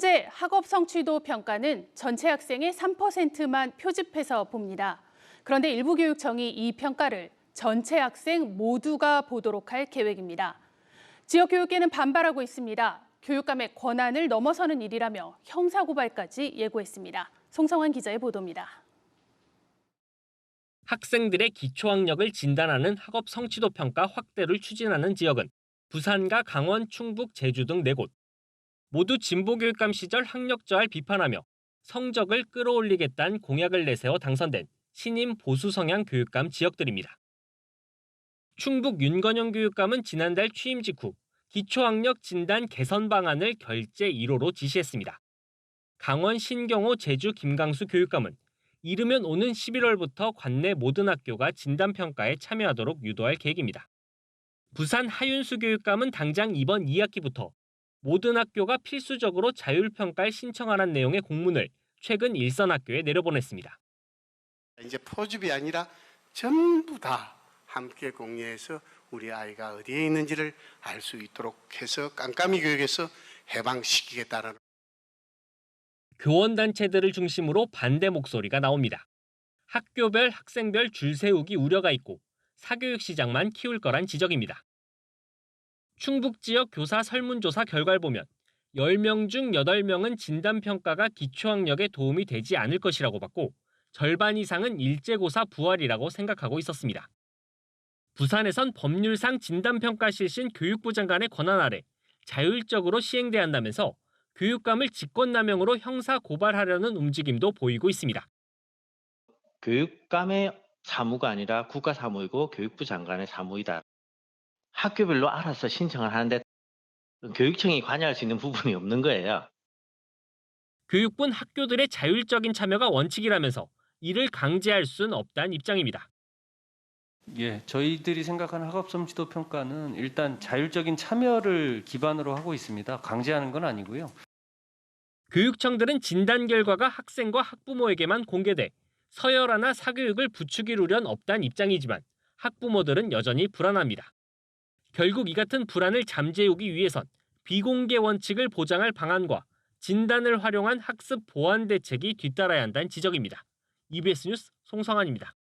현재 학업 성취도 평가는 전체 학생의 3%만 표집해서 봅니다. 그런데 일부 교육청이 이 평가를 전체 학생 모두가 보도록 할 계획입니다. 지역교육계는 반발하고 있습니다. 교육감의 권한을 넘어서는 일이라며 형사고발까지 예고했습니다. 송성환 기자의 보도입니다. 학생들의 기초학력을 진단하는 학업 성취도 평가 확대를 추진하는 지역은 부산과 강원, 충북, 제주 등 4곳. 모두 진보 교육감 시절 학력 저하를 비판하며 성적을 끌어올리겠다는 공약을 내세워 당선된 신임 보수 성향 교육감 지역들입니다. 충북 윤건영 교육감은 지난달 취임 직후 기초학력 진단 개선 방안을 결제 1호로 지시했습니다. 강원 신경호 제주 김강수 교육감은 이르면 오는 11월부터 관내 모든 학교가 진단평가에 참여하도록 유도할 계획입니다. 부산 하윤수 교육감은 당장 이번 2학기부터 모든 학교가 필수적으로 자율평가에 신청하는 내용의 공문을 최근 일선 학교에 내려보냈습니다. 이제 포집이 아니라 전부 다 함께 공유해서 우리 아이가 어디에 있는지를 알 수 있도록 해서 깜깜이 교육에서 해방시키겠다는 교원 단체들을 중심으로 반대 목소리가 나옵니다. 학교별 학생별 줄 세우기 우려가 있고 사교육 시장만 키울 거란 지적입니다. 충북 지역 교사 설문조사 결과를 보면 10명 중 8명은 진단평가가 기초학력에 도움이 되지 않을 것이라고 봤고 절반 이상은 일제고사 부활이라고 생각하고 있었습니다. 부산에선 법률상 진단평가 실신 교육부 장관의 권한 아래 자율적으로 시행돼야 한다면서 교육감을 직권남용으로 형사 고발하려는 움직임도 보이고 있습니다. 교육감의 사무가 아니라 국가 사무이고 교육부 장관의 사무이다. 학교별로 알아서 신청을 하는데 교육청이 관여할 수 있는 부분이 없는 거예요. 교육부는 학교들의 자율적인 참여가 원칙이라면서 이를 강제할 수는 없다는 입장입니다. 예, 저희들이 생각하는 학업 솜씨도 평가는 일단 자율적인 참여를 기반으로 하고 있습니다. 강제하는 건 아니고요. 교육청들은 진단 결과가 학생과 학부모에게만 공개돼 서열화나 사교육을 부추길 우려는 없다는 입장이지만 학부모들은 여전히 불안합니다. 결국 이 같은 불안을 잠재우기 위해선 비공개 원칙을 보장할 방안과 진단을 활용한 학습 보완 대책이 뒤따라야 한다는 지적입니다. EBS 뉴스 송성환입니다.